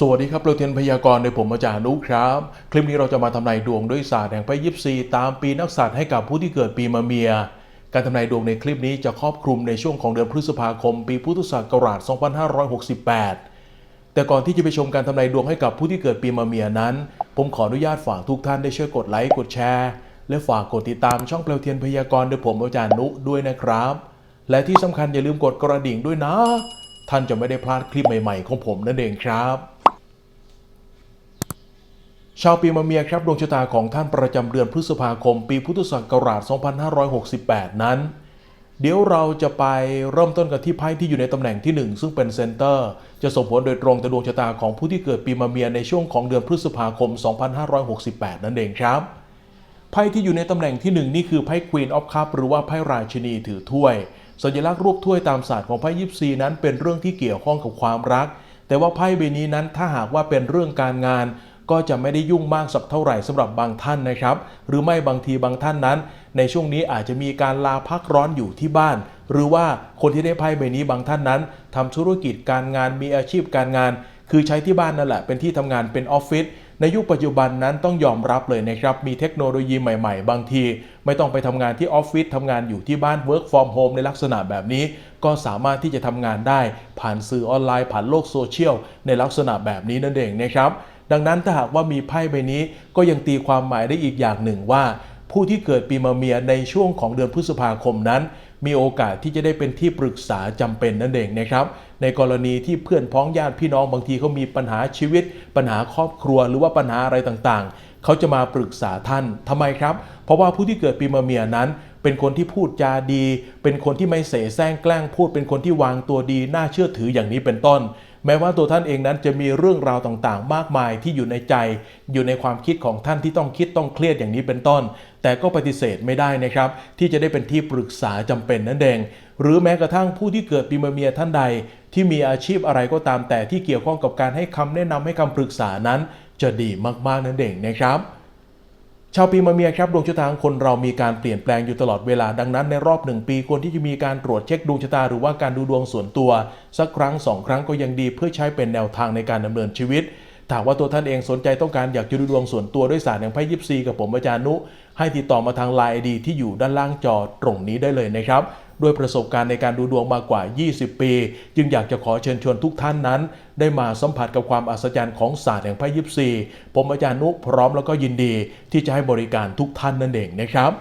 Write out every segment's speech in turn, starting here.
สวัสดีครับเราเทียนพยากรณ์โดยผมอาจารย์นุครับ คลิปนี้เราจะมาทำนายดวงด้วยศาสตร์แห่งไพ่ยิปซีตามปีนักษัตร์ให้กับผู้ที่เกิดปีมะเมีย การทำนายดวงในคลิปนี้จะครอบคลุมในช่วงของเดือนพฤษภาคม ปีพุทธศักราช 2568 แต่ก่อนที่จะไปชมการทำนายดวงให้กับผู้ที่เกิดปีมะเมียนั้น ผมขออนุญาตฝากทุกท่านได้ช่วยกดไลค์กดแชร์ และฝากกดติดตามช่องเปลวเทียนพยากรณ์โดยผมอาจารย์นุด้วยนะครับ และที่สำคัญอย่าลืมกดกระดิ่งด้วยนะ ท่านจะไม่ได้พลาดคลิปใหม่ ๆ ของผมนั่นเองครับ ชาวปีมะเมียครับดวงชะตาของท่านประจำเดือนพฤษภาคม ปีพุทธศักราช 2568 นั้น เดี๋ยวเราจะไปเริ่มต้นกันที่ไพ่ที่อยู่ในตำแหน่งที่ 1 ซึ่งเป็นเซนเตอร์ จะส่งผลโดยตรงต่อดวงชะตาของผู้ที่เกิดปีมะเมียในช่วงของเดือนพฤษภาคม 2568 นั่นเองครับไพ่ที่อยู่ในตำแหน่งที่หนึ่งนี่คือไพ่ Queen of Cup หรือว่าไพ่ราชินีถือถ้วย สัญลักษณ์รูปถ้วยตามศาสตร์ของไพ่ยิปซีนั้นเป็นเรื่องที่เกี่ยวข้องกับความรักแต่ว่าไพ่ใบนี้นั้นถ้าหากว่าเป็นเรื่องการงาน ก็จะไม่ได้ยุ่งมากสักเท่าไหร่สำหรับบางท่านนะครับ หรือไม่บางทีบางท่านนั้น ในช่วงนี้อาจจะมีการลาพักร้อนอยู่ที่บ้าน หรือว่าคนที่ได้ไพ่ใบนี้บางท่านนั้นทำธุรกิจการงานมีอาชีพการงาน คือใช้ที่บ้านนั่นแหละเป็นที่ทำงานเป็นออฟฟิศในยุคปัจจุบันนั้นต้องยอมรับเลยนะครับ มีเทคโนโลยีใหม่ๆ บางที ไม่ต้องไปทำงานที่ออฟฟิศทำงานอยู่ที่บ้าน work from home ในลักษณะแบบนี้ ก็สามารถที่จะทำงานได้ ผ่านสื่อออนไลน์ ผ่านโลกโซเชียลในลักษณะแบบนี้นั่นเองนะครับ ดังนั้นถ้าหากว่ามีไพ่ใบนี้ก็ยังตีความหมายได้อีกอย่างหนึ่งว่า ผู้ที่เกิดปีมะเมียในช่วงของเดือนพฤษภาคมนั้น มีโอกาสที่จะได้เป็นที่ปรึกษาจำเป็นนั่นเองนะครับ ในกรณีที่เพื่อนพ้องญาติพี่น้องบางทีเขามีปัญหาชีวิต ปัญหาครอบครัวหรือว่าปัญหาอะไรต่างๆ เขาจะมาปรึกษาท่านทำไมครับ เพราะว่าผู้ที่เกิดปีมะเมียนั้นเป็นคนที่พูดจาดี เป็นคนที่ไม่เสแสร้งแกล้งพูด เป็นคนที่วางตัวดี น่าเชื่อถืออย่างนี้เป็นต้น แม้ว่าตัวท่านเองนั้นจะมีเรื่องราวต่างๆ มากมายที่อยู่ในใจ อยู่ในความคิดของท่านที่ต้องคิดต้องเครียดอย่างนี้เป็นต้น แต่ก็ปฏิเสธไม่ได้นะครับ ที่จะได้เป็นที่ปรึกษาจำเป็นนั่นเอง หรือแม้กระทั่งผู้ที่เกิดปีมะเมียท่านใด ที่มีอาชีพอะไรก็ตามแต่ที่เกี่ยวข้องกับการให้คำแนะนำให้คำปรึกษานั้น จะดีมากๆนั่นเองนะครับ ชาวปีมะเมียครับดวงชะตาของคนเรามีการเปลี่ยนแปลงอยู่ตลอดเวลาดังนั้นในรอบหนึ่งปีควรที่จะมีการตรวจเช็คดวงชะตาหรือว่าการดูดวงส่วนตัว สักครั้งสองครั้งก็ยังดีเพื่อใช้เป็นแนวทางในการดำเนินชีวิตถ้าว่าตัวท่านเองสนใจต้องการอยากจะดูดวงส่วนตัวด้วยศาสตร์แห่งไพ่ยิปซีกับผมอาจารย์นุ ให้ติดต่อมาทางไลน์ดีที่อยู่ด้านล่างจอตรงนี้ได้เลยนะครับ ด้วยประสบการณ์ในการดูดวงมากว่า 20 ปี จึงอยากจะขอเชิญชวนทุกท่านนั้น ได้มาสัมผัสกับความอัศจรรย์ของศาสตร์แห่งไพ่ยิปซีผมอาจารย์นุพร้อมแล้วก็ยินดีที่จะให้บริการทุกท่านนั่นเองนะครับ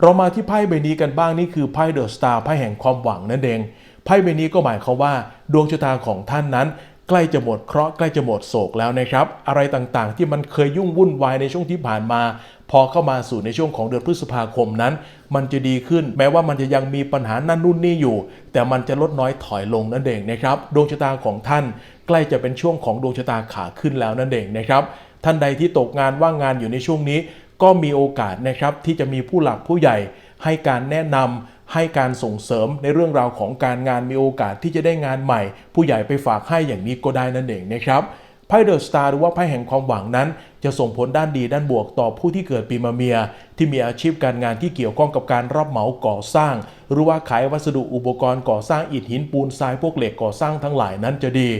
เรามาที่ไพ่ใบนี้กันบ้างนี่คือไพ่เดอะสตาร์ไพ่แห่งความหวังนั่นเองไพ่ใบนี้ก็หมายความว่า ดวงชะตาของท่านนั้น ใกล้จะหมดเคราะห์ใกล้จะหมดโศกแล้วนะครับ อะไรต่างๆ ที่มันเคยยุ่งวุ่นวายในช่วงที่ผ่านมา พอเข้ามาสู่ในช่วงของเดือนพฤษภาคมนั้น มันจะดีขึ้น แม้ว่ามันจะยังมีปัญหานั่นนู่นนี่อยู่ แต่มันจะลดน้อยถอยลงนั่นเองนะครับดวงชะตาของท่าน ใกล้จะเป็นช่วงของดวงชะตาขาขึ้นแล้วนั่นเองนะครับท่านใดที่ตกงานว่างงานอยู่ในช่วงนี้ ก็มีโอกาสนะครับที่จะมีผู้หลักผู้ใหญ่ให้การแนะนำ ให้การส่งเสริมในเรื่องราวของการงานมีโอกาสที่จะได้งานใหม่ ผู้ใหญ่ไปฝากให้อย่างนี้ก็ได้นั่นเองนะครับไพ่เดอะสตาร์หรือว่าไพ่แห่งความหวังนั้น จะส่งผลด้านดีด้านบวกต่อผู้ที่เกิดปีมะเมีย ที่มีอาชีพการงานที่เกี่ยวข้องกับการรับเหมาก่อสร้าง หรือว่าขายวัสดุอุปกรณ์ก่อสร้างอิฐหินปูนทรายพวกเหล็กก่อสร้างทั้งหลายนั้นจะดี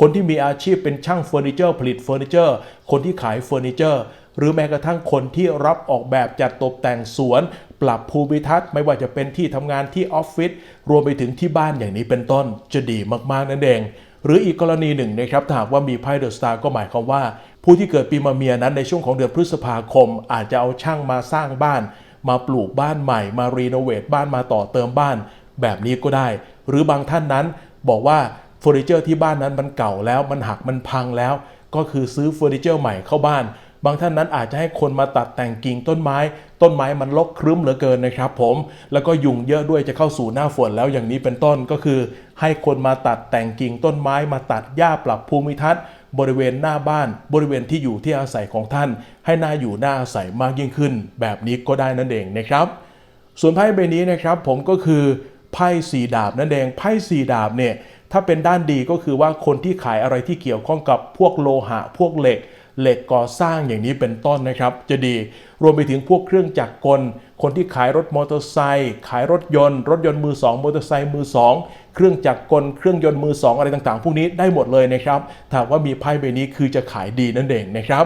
คนที่มีอาชีพเป็นช่างเฟอร์นิเจอร์ผลิตเฟอร์นิเจอร์ คนที่ขายเฟอร์นิเจอร์ หรือแม้กระทั่งคนที่รับออกแบบจัดตกแต่งสวน ปรับภูมิทัศน์ไม่ว่าจะเป็นที่ทำงานที่ออฟฟิศรวมไปถึงที่บ้านอย่างนี้เป็นต้นจะดีมากๆนั่นเอง หรืออีกกรณีหนึ่งนะครับถ้าหากว่ามีไพ่เดอะสตาร์ก็หมายความว่า ผู้ที่เกิดปีมะเมียนั้นในช่วงของเดือนพฤษภาคม อาจจะเอาช่างมาสร้างบ้าน มาปลูกบ้านใหม่ มารีโนเวทบ้านมาต่อเติมบ้าน แบบนี้ก็ได้ หรือบางท่านนั้นบอกว่าเฟอร์นิเจอร์ที่บ้านนั้นมันเก่าแล้วมันหักมันพังแล้ว ก็คือซื้อเฟอร์นิเจอร์ใหม่เข้าบ้าน บางท่านนั้นอาจจะให้คนมาตัดแต่งกิ่งต้นไม้ ต้นไม้มันรกครึ้มเหลือเกินนะครับ ผม แล้วก็ยุงเยอะด้วยจะเข้าสู่หน้าฝนแล้วอย่างนี้เป็นต้นก็คือ ให้คนมาตัดแต่งกิ่งต้นไม้มาตัดหญ้าปรับภูมิทัศน์บริเวณหน้าบ้านบริเวณที่อยู่ที่อาศัยของท่าน ให้หน่าอยู่หน่าอาศัยมากยิ่งขึ้น แบบนี้ก็ได้นั่นเองนะครับ ส่วนไพ่ใบนี้นะครับ ผมก็คือไพ่สีดาบนั่นเองไพ่สีดาบเนี่ยถ้าเป็นด้านดีก็คือว่าคนที่ขายอะไรที่เกี่ยวข้องกับพวกโลหะพวกเหล็ก เหล็กก่อสร้างอย่างนี้เป็นต้นนะครับ จะดีรวมไปถึงพวกเครื่องจักรกล คนที่ขายรถมอเตอร์ไซค์ขายรถยนต์ รถยนต์มือสองมอเตอร์ไซค์มือสองเครื่องจักรกล เครื่องยนต์มือสองอะไรต่างๆ พวกนี้ได้หมดเลยนะครับถ้าว่ามีไพ่ใบนี้คือจะขายดีนั่นเองนะครับ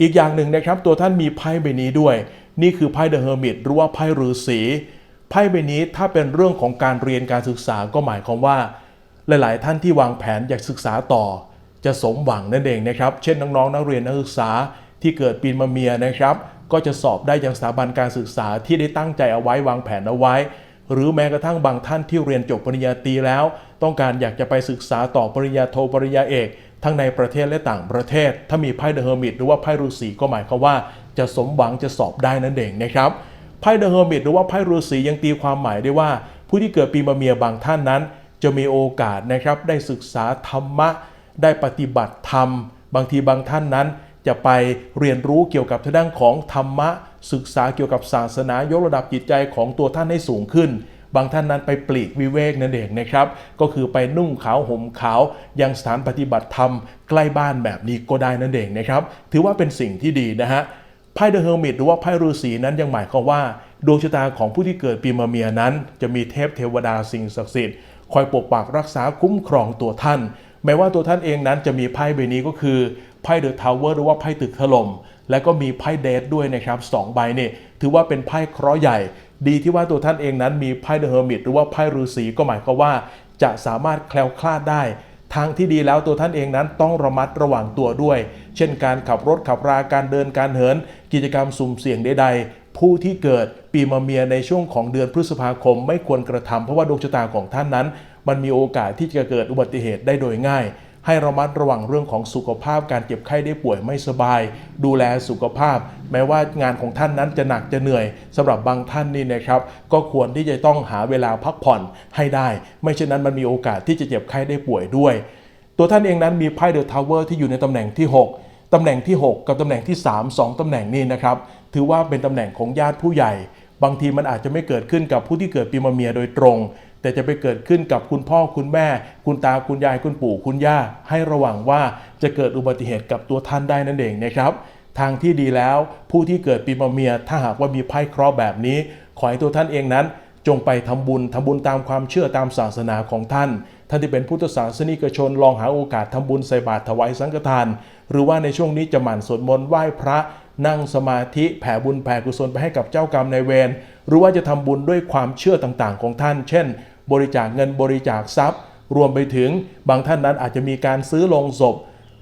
อีกอย่างหนึ่งนะครับ ตัวท่านมีไพ่ใบนี้ด้วย นี่คือไพ่เดอะเฮอร์มิตหรือว่าไพ่ฤาษีไพ่ใบนี้ถ้าเป็นเรื่องของการเรียนการศึกษาก็หมายความว่า หลาย ๆ ท่านที่วางแผนอยากศึกษาต่อ จะสมหวังนั่นเองนะครับ เช่นน้องๆนักเรียนนักศึกษาที่เกิดปีมะเมียนะครับ ก็จะสอบได้ยังสถาบันการศึกษาที่ได้ตั้งใจเอาไว้วางแผนเอาไว้ หรือแม้กระทั่งบางท่านที่เรียนจบปริญญาตรีแล้ว ต้องการอยากจะไปศึกษาต่อปริญญาโทปริญญาเอก ทั้งในประเทศและต่างประเทศ ถ้ามีไพ่เดอะเฮอร์มิตหรือว่าไพ่ฤาษีก็หมายความว่า จะสมหวังจะสอบได้นั่นเองนะครับไพ่เดอะเฮอร์มิตหรือว่าไพ่ฤาษียังตีความหมายได้ว่า ผู้ที่เกิดปีมะเมียบางท่านนั้น จะมีโอกาสนะครับได้ศึกษาธรรมะ ได้ปฏิบัติธรรม บางทีบางท่านนั้น จะไปเรียนรู้เกี่ยวกับทางด้านของธรรมะ ศึกษาเกี่ยวกับศาสนายกระดับจิตใจของตัวท่านให้สูงขึ้น บางท่านนั้นไปปลีกวิเวกนั่นเองนะครับ ก็คือไปนุ่งขาวห่มขาว ยังสถานปฏิบัติธรรม ใกล้บ้านแบบนี้ก็ได้นั่นเองนะครับ ถือว่าเป็นสิ่งที่ดีนะฮะไพ่เดอะเฮอร์มิตหรือว่าไพ่ฤาษีนั้นยังหมายความว่าดวงชะตาของผู้ที่เกิดปีมะเมียนั้น จะมีเทพเทวดาสิ่งศักดิ์สิทธิ์คอยปกปักรักษาคุ้มครองตัวท่าน แม้ว่าตัวท่านเองนั้นจะมีไพ่ใบนี้ก็คือไพ่เดอะทาวเวอร์หรือว่าไพ่ตึกถล่มและก็มีไพ่เดทด้วยนะครับสองใบนี่ถือว่าเป็นไพ่เคราะห์ใหญ่ ดีที่ว่าตัวท่านเองนั้นมีไพ่เดอะเฮอร์มิตหรือว่าไพ่ฤาษีก็หมายความว่า จะสามารถแคล้วคลาดได้ทางที่ดีแล้วตัวท่านเองนั้นต้องระมัดระวังตัวด้วย เช่นการขับรถขับราการเดินการเหิน กิจกรรมสุ่มเสี่ยงใดๆ ผู้ที่เกิดปีมะเมียในช่วงของเดือนพฤษภาคม ไม่ควรกระทำเพราะว่าดวงชะตาของท่านนั้น มันมีโอกาสที่จะเกิดอุบัติเหตุได้โดยง่าย ให้ระมัดระวังเรื่องของสุขภาพการเจ็บไข้ได้ป่วยไม่สบาย ดูแลสุขภาพ แม้ว่างานของท่านนั้นจะหนักจะเหนื่อยสำหรับบางท่านนี่นะครับ ก็ควรที่จะต้องหาเวลาพักผ่อนให้ได้ ไม่เช่นนั้นมันมีโอกาสที่จะเจ็บไข้ได้ป่วยด้วย ตัวท่านเองนั้นมีไพ่เดอะทาวเวอร์ที่อยู่ในตำแหน่งที่ 6ตำแหน่งที่ 6 กับตำแหน่งที่ 3 2ตำแหน่งนี้นะครับ ถือว่าเป็นตำแหน่งของญาติผู้ใหญ่ บางทีมันอาจจะไม่เกิดขึ้นกับผู้ที่เกิดปีมะเมียโดยตรง แต่จะไปเกิดขึ้นกับคุณพ่อคุณแม่ คุณตาคุณยายคุณปู่คุณย่า ให้ระวังว่าจะเกิดอุบัติเหตุกับตัวท่านได้นั่นเองนะครับทางที่ดีแล้วผู้ที่เกิดปีมะเมียถ้าหากว่ามีไพ่เคราะห์แบบนี้ ขอให้ตัวท่านเองนั้น จงไปทำบุญทำบุญตามความเชื่อตามศาสนาของท่าน ท่านที่เป็นพุทธศาสนิกชนลองหาโอกาสทำบุญใส่บาตรถวายสังฆทาน หรือว่าในช่วงนี้จะหมั่นสวดมนต์ไหว้พระ นั่งสมาธิแผ่บุญแผ่กุศลไปให้กับเจ้ากรรมนายเวรหรือว่าจะทำบุญด้วยความเชื่อต่างๆ ของท่าน เช่น บริจาคเงินบริจาคทรัพย์ รวมไปถึงบางท่านนั้นอาจจะมีการซื้อลงศพ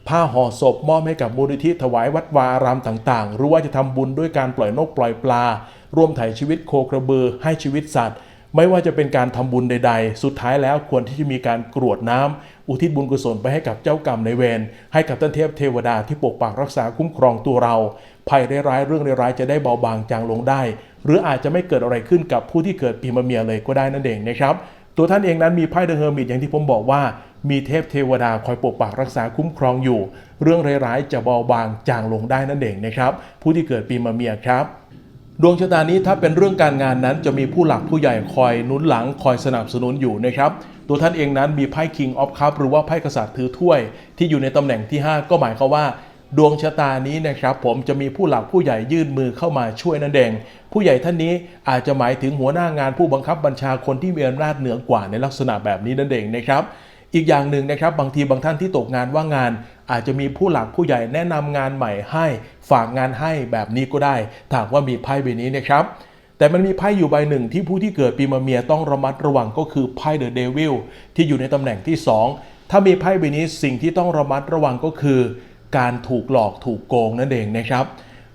ผ้าห่อศพมอบให้กับมูลนิธิถวายวัดวาอารามต่างๆ หรือว่าจะทำบุญด้วยการปล่อยนกปล่อยปลา ร่วมถ่ชีวิตโคกระบือให้ชีวิตสัตว์ ไม่ว่าจะเป็นการทำบุญใด ๆ สุดท้ายแล้วควรที่จะมีการกรวดน้ำอุทิศบุญกุศลไปให้กับเจ้ากรรมในเวรให้กับท่านเทพเทวดาที่ปกปักรักษาคุ้มครองตัวเรา ภัยร้ายๆเรื่องร้ายๆจะได้เบาบางจางลงได้ หรืออาจจะไม่เกิดอะไรขึ้นกับผู้ที่เกิดปีมะเมียเลยก็ได้นั่นเองนะครับตัวท่านเองนั้นมีไพ่เดอะเฮอร์มิตอย่างที่ผมบอกว่ามีเทพเทวดาคอยปกปักรักษาคุ้มครองอยู่ เรื่องร้ายๆจะเบาบางจางลงได้นั่นเองนะครับผู้ที่เกิดปีมะเมียครับ ดวงชะตานี้ถ้าเป็นเรื่องการงานนั้นจะมีผู้หลักผู้ใหญ่คอยนุนหลังคอยสนับสนุนอยู่นะครับตัวท่านเองนั้นมีไพ่ King of Cup หรือว่าไพ่กษัตริย์ถือถ้วย ที่อยู่ในตำแหน่งที่ 5 ก็หมายความว่า ดวงชะตานี้นะครับผมจะมีผู้หลักผู้ใหญ่ยื่นมือเข้ามาช่วยนั่นเองผู้ใหญ่ท่านนี้อาจจะหมายถึงหัวหน้างานผู้บังคับบัญชาคนที่มีอำนาจเหนือกว่าในลักษณะแบบนี้นั่นเองนะครับอีกอย่างหนึ่งนะครับบางทีบางท่านที่ตกงานว่างงาน อาจจะมีผู้หลักผู้ใหญ่แนะนำงานใหม่ให้ฝากงานให้แบบนี้ก็ได้ถ้าหากว่ามีไพ่ใบนี้นะครับ แต่มันมีไพ่อยู่ใบหนึ่งที่ผู้ที่เกิดปีมะเมียต้องระมัดระวังก็คือไพ่เดอะเดวิลที่อยู่ในตำแหน่งที่ 2 ถ้ามีไพ่ใบนี้สิ่งที่ต้องระมัดระวังก็คือ การถูกหลอกถูกโกงนั่นเองนะครับ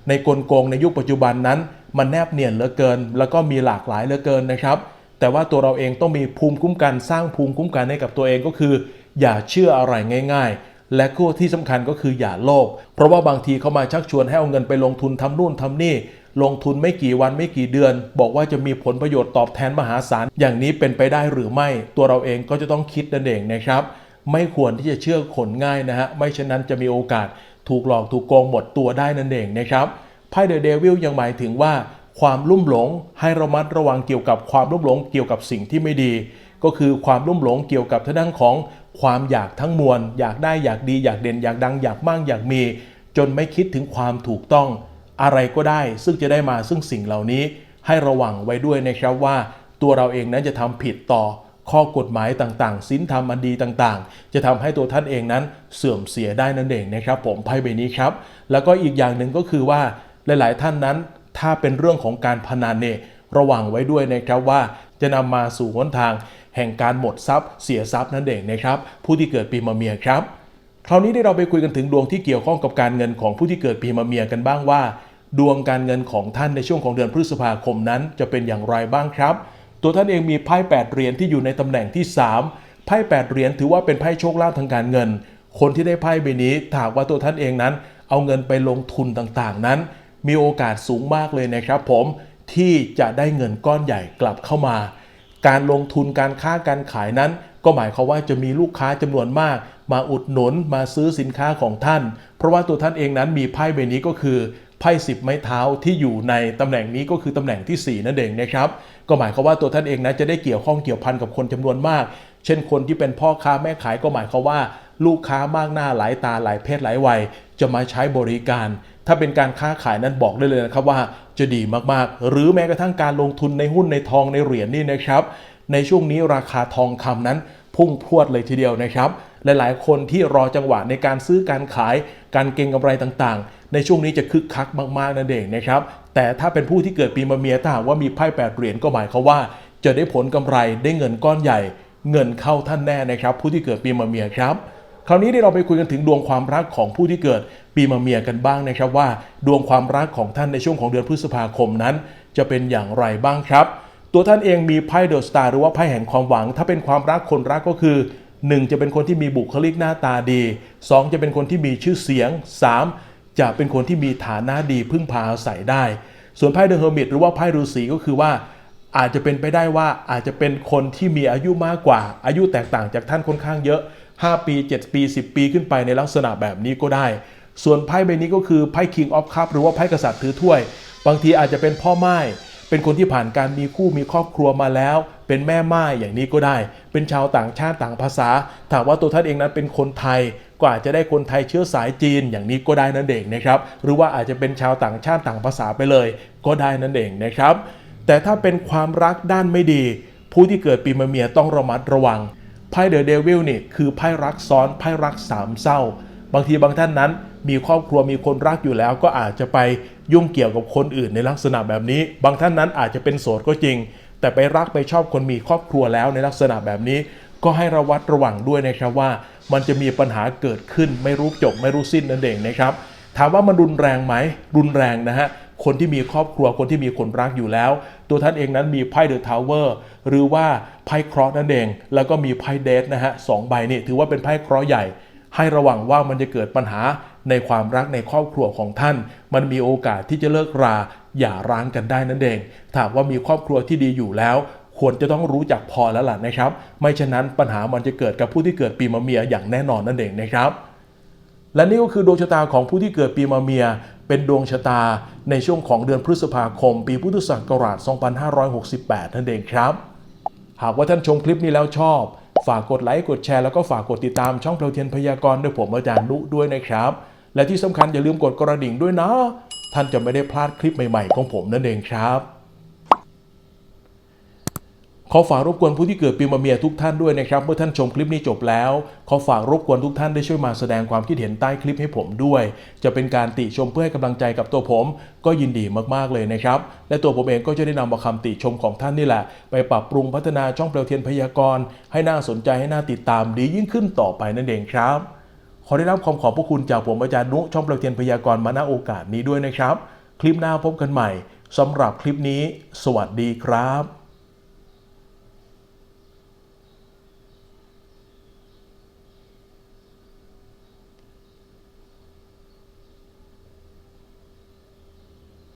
ในกลโกงในยุคปัจจุบันนั้น มันแนบเนียนเหลือเกิน แล้วก็มีหลากหลายเหลือเกินนะครับแต่ว่าตัวเราเองต้องมีภูมิคุ้มกันสร้างภูมิคุ้มกันให้กับตัวเองก็คือ อย่าเชื่ออะไรง่าย ๆ และก็ที่สำคัญก็คืออย่าโลภเพราะว่าบางทีเขามาชักชวนให้เอาเงินไปลงทุนทำนู่นทำนี่ ลงทุนไม่กี่วันไม่กี่เดือน บอกว่าจะมีผลประโยชน์ตอบแทนมหาศาลอย่างนี้เป็นไปได้หรือไม่ ตัวเราเองก็จะต้องคิดนั่นเองนะครับ ไม่ควรที่จะเชื่อคนง่ายนะฮะไม่เช่นนั้นจะมีโอกาส ถูกหลอกถูกโกงหมดตัวได้นั่นเองนะครับไพ่เดอะเดวิลยังหมายถึงว่าความลุ่มหลงให้ระมัดระวังเกี่ยวกับความลุ่มหลงเกี่ยวกับสิ่งที่ไม่ดี ก็คือความลุ่มหลงเกี่ยวกับทางด้านของ ความอยากทั้งมวล อยากได้อยากดีอยากเด่นอยากดังอยากมั่งอยากมี จนไม่คิดถึงความถูกต้อง อะไรก็ได้ ซึ่งจะได้มาซึ่งสิ่งเหล่านี้ ให้ระวังไว้ด้วยนะครับว่า ตัวเราเองนั้นจะทำผิดต่อข้อกฎหมายต่างๆศีลธรรมอันดีต่างๆ จะทำให้ตัวท่านเองนั้นเสื่อมเสียได้นั่นเองนะครับ ผมไพ่ใบนี้ครับ แล้วก็อีกอย่างหนึ่งก็คือว่าหลาย ๆ ท่านนั้น ถ้าเป็นเรื่องของการพนันเนี่ย ระวังไว้ด้วยนะครับว่าจะนำมาสู่หนทางแห่งการหมดทรัพย์ เสียทรัพย์นั่นเองนะครับ ผู้ที่เกิดปีมะเมียครับ คราวนี้ได้เราไปคุยกันถึงดวงที่เกี่ยวข้องกับการเงินของผู้ที่เกิดปีมะเมียกันบ้างว่า ดวงการเงินของท่านในช่วงของเดือนพฤษภาคมนั้น จะเป็นอย่างไรบ้างครับ ตัวท่านเองมีไพ่8เหรียญที่อยู่ในตำแหน่งที่ 3 ไพ่8เหรียญถือว่าเป็นไพ่โชคลาภทางการเงิน คนที่ได้ไพ่ใบนี้ถากว่าตัวท่านเองนั้น เอาเงินไปลงทุนต่างๆ นั้น มีโอกาสสูงมากเลยนะครับ ผม ที่จะได้เงินก้อนใหญ่กลับเข้ามา การลงทุนการค้าการขายนั้น ก็หมายความว่าจะมีลูกค้าจำนวนมาก มาอุดหนุนมาซื้อสินค้าของท่าน เพราะว่าตัวท่านเองนั้นมีไพ่ใบนี้ก็คือไพ่สิบไม้เท้าที่อยู่ในตำแหน่งนี้ก็คือตำแหน่งที่ 4 นั่นเองนะครับ ก็หมายความว่าตัวท่านเองนั้นจะได้เกี่ยวข้องเกี่ยวพันกับคนจำนวนมาก เช่นคนที่เป็นพ่อค้าแม่ขายก็หมายความว่า ลูกค้ามากหน้าหลายตาหลายเพศหลายวัยจะมาใช้บริการ ถ้าเป็นการค้าขายนั้นบอกได้เลยนะครับว่าจะดีมากๆ หรือแม้กระทั่งการลงทุนในหุ้นในทองในเหรียญนี่นะครับ ในช่วงนี้ราคาทองคำนั้นพุ่งพรวดเลยทีเดียวนะครับ หลายๆ คนที่รอจังหวะในการซื้อการขายการเก็งกำไรต่างๆ ในช่วงนี้จะคึกคักมากๆนั่นเองนะครับ แต่ถ้าเป็นผู้ที่เกิดปีมะเมียถ้าหากว่ามีไพ่แปดเหรียญก็หมายความว่า จะได้ผลกำไรได้เงินก้อนใหญ่ เงินเข้าท่านแน่นะครับ ผู้ที่เกิดปีมะเมียครับ คราวนี้ได้เราไปคุยกันถึงดวงความรักของผู้ที่เกิดปีมะเมียกันบ้างนะครับว่า ดวงความรักของท่านในช่วงของเดือนพฤษภาคมนั้น จะเป็นอย่างไรบ้างครับ ตัวท่านเองมีไพ่เดอะสตาร์หรือว่าไพ่แห่งความหวัง ถ้าเป็นความรักคนรักก็คือ 1 จะเป็นคนที่มีบุคลิกหน้าตาดี 2 จะเป็นคนที่มีชื่อเสียง 3 จะเป็นคนที่มีฐานะดีพึ่งพาอาศัยได้ ส่วนไพ่เดอะเฮอร์มิตหรือว่าไพ่ฤาษีก็คือว่าอาจจะเป็นไปได้ว่าอาจจะเป็นคนที่มีอายุมากกว่า อายุแตกต่างจากท่านค่อนข้างเยอะ 5 ปี 7 ปี 10 ปีขึ้นไปในลักษณะแบบนี้ก็ได้ ส่วนไพ่ใบนี้ก็คือไพ่ King of Cup หรือว่าไพ่กษัตริย์ถือถ้วย บางทีอาจจะเป็นพ่อไม้เป็นคนที่ผ่านการมีคู่มีครอบครัวมาแล้ว เป็นแม่ไม้อย่างนี้ก็ได้ เป็นชาวต่างชาติต่างภาษา ถามว่าตัวท่านเองนั้นเป็นคนไทยก็อาจจะได้คนไทยเชื้อสายจีนอย่างนี้ก็ได้นั่นเองนะครับ หรือว่าอาจจะเป็นชาวต่างชาติต่างภาษาไปเลย ก็ได้นั่นเองนะครับ แต่ถ้าเป็นความรักด้านไม่ดี ผู้ที่เกิดปีมะเมียต้องระมัดระวัง ไพ่เดอะเดวิลนี่คือไพ่รักซ้อนไพ่รักสามเศร้า บางทีบางท่านนั้น มีครอบครัวมีคนรักอยู่แล้ว ก็อาจจะไปยุ่งเกี่ยวกับคนอื่นในลักษณะแบบนี้ บางท่านนั้นอาจจะเป็นโสดก็จริง แต่ไปรักไปชอบคนมีครอบครัวแล้วในลักษณะแบบนี้ ก็ให้ระวัดระวังด้วยนะครับว่า มันจะมีปัญหาเกิดขึ้นไม่รู้จบไม่รู้สิ้นนั่นเองนะครับถามว่ามันรุนแรงไหมรุนแรงนะฮะคนที่มีครอบครัวคนที่มีคนรักอยู่แล้ว ตัวท่านเองนั้นมีไพ่เดอะทาวเวอร์ หรือว่าไพ่เคราะห์นั่นเอง แล้วก็มีไพ่เดทนะฮะสองใบนี่ถือว่าเป็นไพ่เคราะห์ใหญ่ ให้ระวังว่ามันจะเกิดปัญหาในความรักในครอบครัวของท่าน มันมีโอกาสที่จะเลิกราอย่าร้างกันได้นั่นเองถามว่ามีครอบครัวที่ดีอยู่แล้ว ควรจะต้องรู้จักพอแล้วล่ะนะครับ ไม่เช่นนั้นปัญหามันจะเกิดกับผู้ที่เกิดปีมะเมียอย่างแน่นอนนั่นเองนะครับ และนี่ก็คือดวงชะตาของผู้ที่เกิดปีมะเมีย เป็นดวงชะตาในช่วงของเดือนพฤษภาคม ปีพุทธศักราช 2568 นั่นเองครับ หากว่าท่านชมคลิปนี้แล้วชอบ ฝากกดไลค์กดแชร์แล้วก็ฝากกดติดตามช่องเพลเทียนพยากรณ์ด้วยผมอาจารย์นุด้วยนะครับ และที่สำคัญอย่าลืมกดกระดิ่งด้วยนะ ท่านจะไม่ได้พลาดคลิปใหม่ๆของผมนั่นเองครับ ขอฝากรบกวนผู้ที่เกิดปีมะเมียทุกท่านด้วยนะครับ เมื่อท่านชมคลิปนี้จบแล้ว ขอฝากรบกวนทุกท่านได้ช่วยมาแสดงความคิดเห็นใต้คลิปให้ผมด้วย จะเป็นการติชมเพื่อให้กำลังใจกับตัวผม ก็ยินดีมากๆเลยนะครับ และตัวผมเองก็จะได้นำเอาคำติชมของท่านนี่แหละ ไปปรับปรุงพัฒนาช่องเปลวเทียนพยากรณ์ให้น่าสนใจให้น่าติดตามดียิ่งขึ้นต่อไปนั่นเองครับ ขอได้รับความขอบพระคุณจากผมอาจารย์นุช่องเปลวเทียนพยากรณ์มาณโอกาสนี้ด้วยนะครับ คลิปหน้าพบกันใหม่สำหรับคลิปนี้ สวัสดีครับ